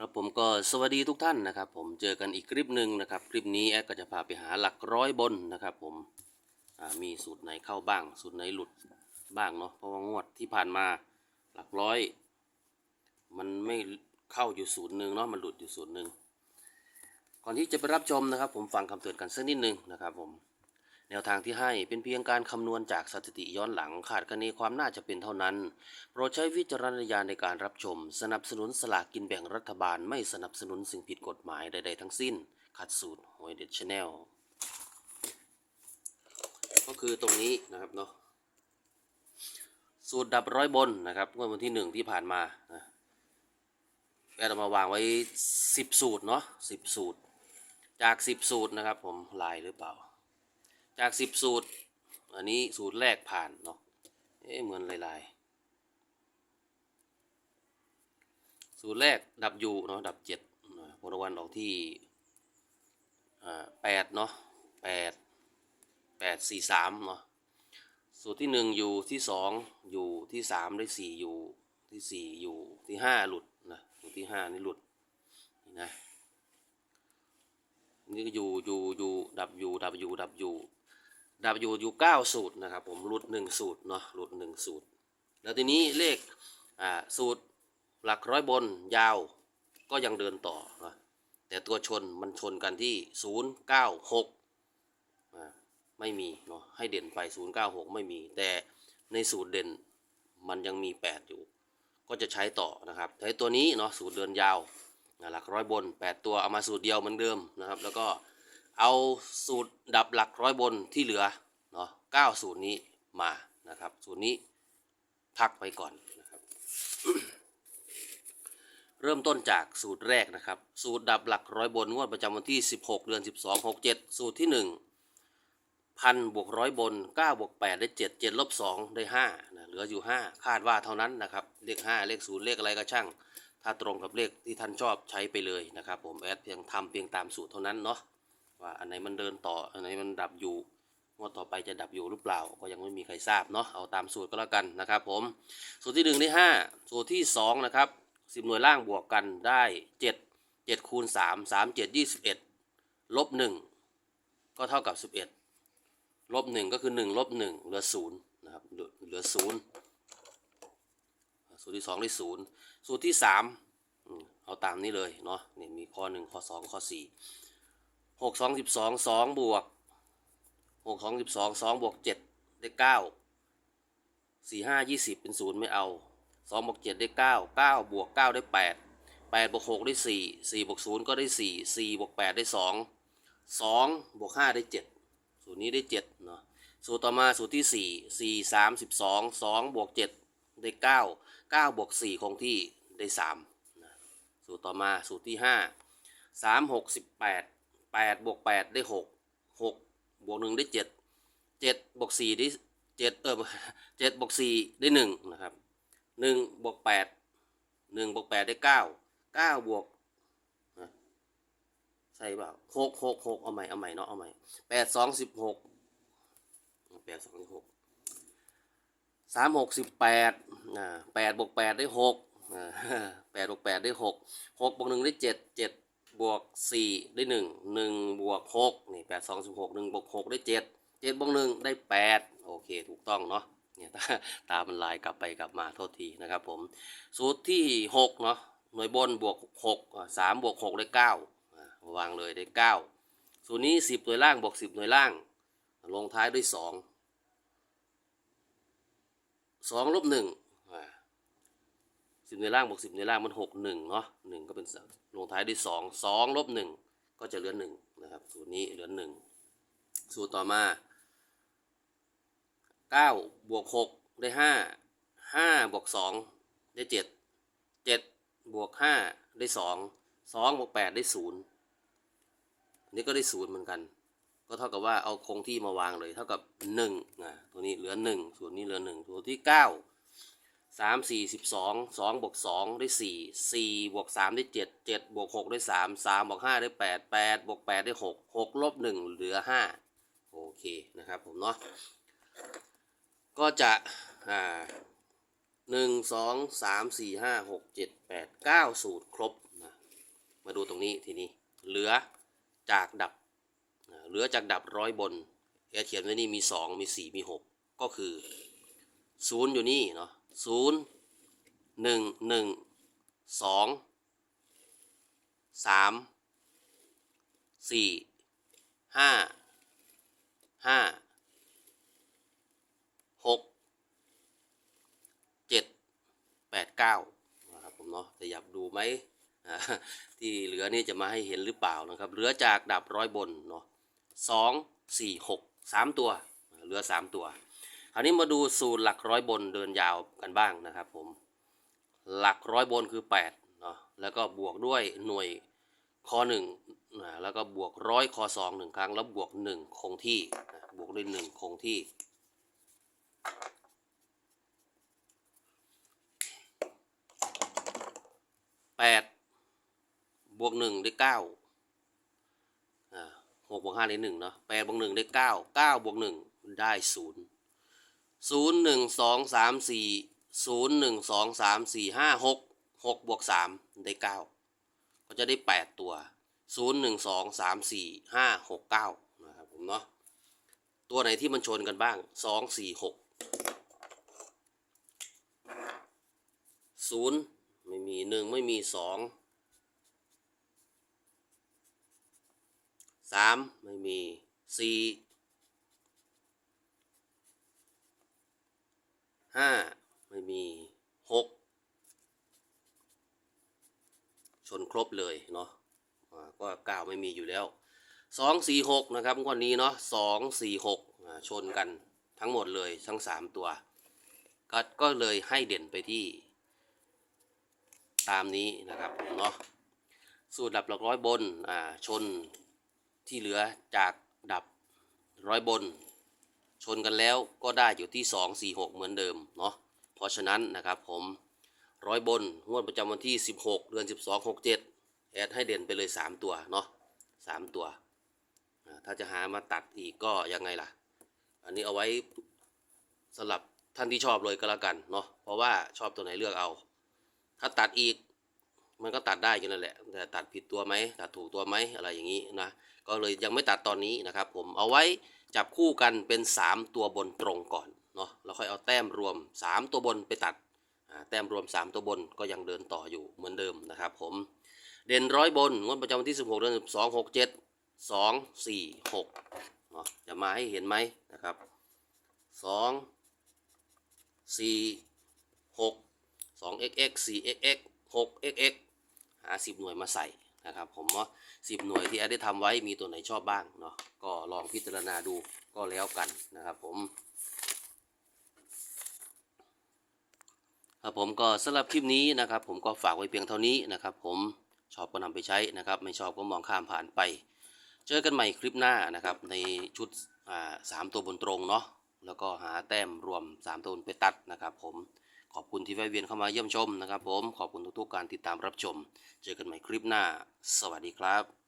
ครับผมก็สวัสดีทุกท่านนะครับ ผมเจอกันอีกคลิปหนึ่งนะครับ คลิปนี้แอดก็จะพาไปหาหลักร้อยบนนะครับ ผมมีสูตรไหนเข้าบ้าง สูตรไหนหลุดบ้างเนาะเพราะว่างวดที่ผ่านมาหลักร้อย มันไม่เข้าอยู่สูตรหนึ่งเนาะมันหลุดอยู่สูตรหนึ่งก่อนที่จะไปรับชมนะครับ ผมฟังคำเตือนกันสักนิดหนึงนะครับ ผม แนวทางที่ให้เป็นเพียงการคำนวณจากสถิติย้อนหลังขาดคะเนความน่าจะเป็นเท่านั้น โปรดใช้วิจารณญาณในการรับชม สนับสนุนสลากกินแบ่งรัฐบาลไม่สนับสนุนสิ่งผิดกฎหมายใด ๆ ทั้งสิ้น ขัดสูตรหวยเด็ดชแนลก็คือตรงนี้นะครับเนาะสูตรดับร้อยบนนะครับวดวันที่หนึ่งที่ผ่านมานะแอดมาวางไว้สิบสูตรเนาะสิบสูตร จากสิบสูตรนะครับ ผมลายหรือเปล่า จากสิบสูตร อันนี้สูตรแรกผ่านเนาะเอ๊ะเหมือนลายๆ สูตรแรกดับยูเนาะดับเจ็ดผลรางวัลออกที่อ่าแปดเนาะแปดแปดสี่สามเนาะสูตรที่หนึ่งอยู่ที่สองอยู่ที่สามได้สี่อยู่ที่สี่อยู่ที่ห้าหลุดนะสูตรที่ห้านี่หลุดนี่นะนี่ก็อยู่อยู่อยู่ดับอยู่ดับอยู่ดับอยู่ ดับอยู่อยู่เก้าสูตรนะครับผมหลุดหนึ่งสูตรเนาะหลุดหนึ่งสูตร แล้วทีนี้เลขอ่าสูตรหลักร้อยบนยาวก็ยังเดินต่อนะแต่ตัวชนมันชนกันที่ศูนย์เก้าหกไม่มีเนาะให้เด่นไปศูนย์เก้าหกไม่มี แต่ในสูตรเด่นมันยังมีแปดอยู่ ก็จะใช้ต่อนะครับใช้ตัวนี้เนาะสูตรเดินยาวนะหลักร้อยบน 8 ตัวเอามาสูตรเดียวเหมือนเดิมนะครับ แล้วก็ เอาสูตรดับหลักร้อยบนที่เหลือเนาะ9สูตรนี้มานะครับ สูตรนี้พักไปก่อนนะครับ เริ่มต้นจากสูตรแรกนะครับ สูตรดับหลักร้อยบนงวดประจำวันที่ 16 เดือน 12 67 สูตรที่ 1 พันบวกร้อยบน9บวก8ได้ 7 7ลบ2ได้5นะเหลืออยู่ 5 คาดว่าเท่านั้นนะครับ เลข 5 เลข 0 เลขอะไรก็ช่าง ถ้าตรงกับเลขที่ท่านชอบใช้ไปเลยนะครับ ผมแอดเพียงทำเพียงตามสูตรเท่านั้นเนาะ ว่าอันไหนมันเดินต่ออันไหนมันดับอยู่งวดต่อไปจะดับอยู่หรือเปล่า ก็ยังไม่มีใครทราบเนาะเอาตามสูตรก็แล้วกันนะครับผมสูตรที่หนึ่งได้ห้าสูตรที่สองนะครับสิบหน่วยล่างบวกกันได้เจ็ดเจ็ดคูณสามสามเจ็ดยี่สิบเอ็ดลบหนึ่งก็เท่ากับสิบเอ็ดลบหนึ่งก็คือหนึ่งลบหนึ่งเหลือศูนย์นะครับเหลือเหลือศูนย์สูตรที่สองได้ศูนย์สูตรที่สามเอาตามนี้เลยเนาะนี่มีข้อหนึ่งข้อสองข้อสี่ หกสองสิบสองสองบวกหกสองสิบสองสองบวกเจ็ดได้เก้าสี่ห้ายี่สิบเป็นศูนย์ไม่เอาสองบวกเจ็ดได้เก้าเก้าบวกเก้าได้แปดแปดบวกหกได้สี่สี่บวกศูนย์ก็ได้สี่สี่บวกแปดได้สองสองบวกห้าได้เจ็ดสูตรนี้ได้เจ็ดเนาะสูตรต่อมาสูตรที่สี่สี่สามสิบสองสองบวกเจ็ดได้เก้าเก้าบวกสี่คงที่ได้สามสูตรต่อมาสูตรที่ห้าสามหกสิบแปด แปดบวกแปดได้หกหกบวกหนึ่งได้เจ็ดเจ็ดบวกสี่ได้เจ็ดเออเจ็ดบวกสี่ได้หนึ่งนะครับหนึ่งบวกแปดหนึ่งบวกแปดได้เก้าเก้าบวกใช่เปล่าหกหกหกเอาใหม่ เอาใหม่เนาะ เอาใหม่แปดสองสิบหกแปดสองสิบหกสามหกสิบแปดอ่าแปดบวกแปดได้หกอ่าแปดบวกแปดได้หกหกบวกหนึ่งได้เจ็ดเจ็ด บวกสี่ได้หนึ่งหนึ่งบวกหกนี่แปดสองสิบหกหนึ่งบวกหกได้เจ็ดเจ็ดบวกหนึ่งได้แปดโอเคถูกต้องเนาะเนี่ยตาตามันลายกลับไปกลับมาโทษทีนะครับผม สูตรที่หกเนาะหน่วยบนบวกหกสามบวกหกได้เก้าวางเลยได้เก้าสูตรนี้สิบหน่วยล่างบวกสิบหน่วยล่าง ลงท้ายด้วยสองสองลบหนึ่ง สิบในล่างบวกสิบในล่างมันหกหนึ่งเนาะหนึ่งก็เป็นลงท้ายด้วยสองสองลบหนึ่งก็จะเหลือหนึ่งนะครับสูตรนี้เหลือหนึ่งสูตรต่อมาเก้าบวกหกได้ห้าห้าบวกสองได้เจ็ดเจ็ดบวกห้าได้สองสองบวกแปดได้ศูนย์นี่ก็ได้ศูนย์เหมือนกัน ก็เท่ากับว่าเอาคงที่มาวางเลย เท่ากับหนึ่งอะตัวนี้เหลือหนึ่งส่วนนี้เหลือหนึ่งตัวที่เก้า สามสี่สิบสองสองบวกสองได้สี่สี่บวกสามได้เจ็ดเจ็ดบวกหกได้สามสามบวกห้าได้แปดแปดบวกแปดได้หกหกลบหนึ่งเหลือห้าโอเคนะครับผมเนาะก็จะอ่าหนึ่งสองสามสี่ห้าหกเจ็ดแปดเก้าสูตรครบนะมาดูตรงนี้ทีนี้เหลือจากดับเหลือจากดับร้อยบนแกเขียนไว้นี่มีสองมีสี่มีหกก็คือศูนย์อยู่นี่เนาะ ศูนย์หนึ่งหนึ่งสองสามสี่ห้าห้าหกเจ็ดแปดเก้านะครับผมเนาะจะอยากดูไหมอ่าที่เหลือนี่จะมาให้เห็นหรือเปล่านะครับ เหลือจากดับร้อยบนเนาะสองสี่หกสามตัว เหลือสามตัว ราวนี้มาดูสูตรหลักร้อยบนเดินยาวกันบ้างนะครับผม หลักร้อยบนคือ8เนาะแล้วก็บวกด้วยหน่วยคอหนึ่งนะแล้วก็บวกร้อยคอสองหนึ่งครั้ง แล้วบวกหนึ่งคงที่นะบวกด้วยหนึ่งคงที่แปดบวกหนึ่งได้เก้าอ่าหกบวกห้าได้หนึ่งเนาะแปดบวกหนึ่งได้เก้าเก้าบวกหนึ่งได้ศูนย์ ศูนย์หนึ่งสองสามสี่ศูนย์หนึ่งสองสามสี่ห้าหกหกบวกสามได้เก้าก็จะได้แปดตัวศูนย์หนึ่งสองสามสี่ห้าหกเก้านะครับผมเนาะตัวไหนที่มันชนกันบ้างสองสี่หกศูนย์ไม่มีหนึ่งไม่มีสองสามไม่มีสี่ ห้าไม่มีหกชนครบเลยเนาะก็เก้าไม่มีอยู่แล้วสองสี่หกนะครับงวันนี้เนาะสองสี่หกชนกันทั้งหมดเลยทั้งสามตัวก็ก็เลยให้เด่นไปที่ ตามนี้นะครับเนาะสูตรดับหลักร้อยบนอ่าชนที่เหลือจากดับร้อยบน ชนกันแล้วก็ได้อยู่ที่ 2 4 6 เหมือนเดิมเนาะเพราะฉะนั้นนะครับผมร้อยบนงวดประจำวันที่ 16 เดือน 12 67 แอดให้เด่นไปเลย 3 ตัวเนาะ3ตัว ถ้าจะหามาตัดอีกก็ยังไงล่ะ อันนี้เอาไว้สำหรับท่านที่ชอบเลยก็แล้วกันเนาะเพราะว่าชอบตัวไหนเลือกเอา ถ้าตัดอีกมันก็ตัดได้อยู่นั่นแหละ แต่ตัดผิดตัวไหมตัดถูกตัวไหมอะไรอย่างนี้นะ ก็เลยยังไม่ตัดตอนนี้นะครับ ผมเอาไว้ จับคู่กันเป็น 3 ตัวบนตรงก่อนเนาะแล้วค่อยเอาแต้มรวม 3 ตัวบนไปตัดแต้มรวม 3 ตัวบนก็ยังเดินต่ออยู่เหมือนเดิมนะครับผมเด่นร้อยบนงวดประจำวันที่ 16เดือน12 6 7 2 4 6เนาะจะมาให้เห็นไหมนะครับ 2 4 6 2xx 4xx 6xx หา 10 หน่วยมาใส่ นะครับผมเนาะ10หน่วยที่แอดได้ทำไว้มีตัวไหนชอบบ้างเนาะก็ลองพิจารณาดูก็แล้วกันนะครับผมครับผมก็สำหรับคลิปนี้นะครับ ผมก็ฝากไว้เพียงเท่านี้นะครับ ผมชอบก็นำไปใช้นะครับ ไม่ชอบก็มองข้ามผ่านไป เจอกันใหม่คลิปหน้านะครับ ในชุดสามตัวบนตรงเนาะแล้วก็หาแต้มรวม 3 ตัวไปตัดนะครับ ผม ขอบคุณที่แวะเวียนเข้ามาเยี่ยมชมนะครับผม ขอบคุณทุกๆการติดตามรับชม เจอกันใหม่คลิปหน้า สวัสดีครับ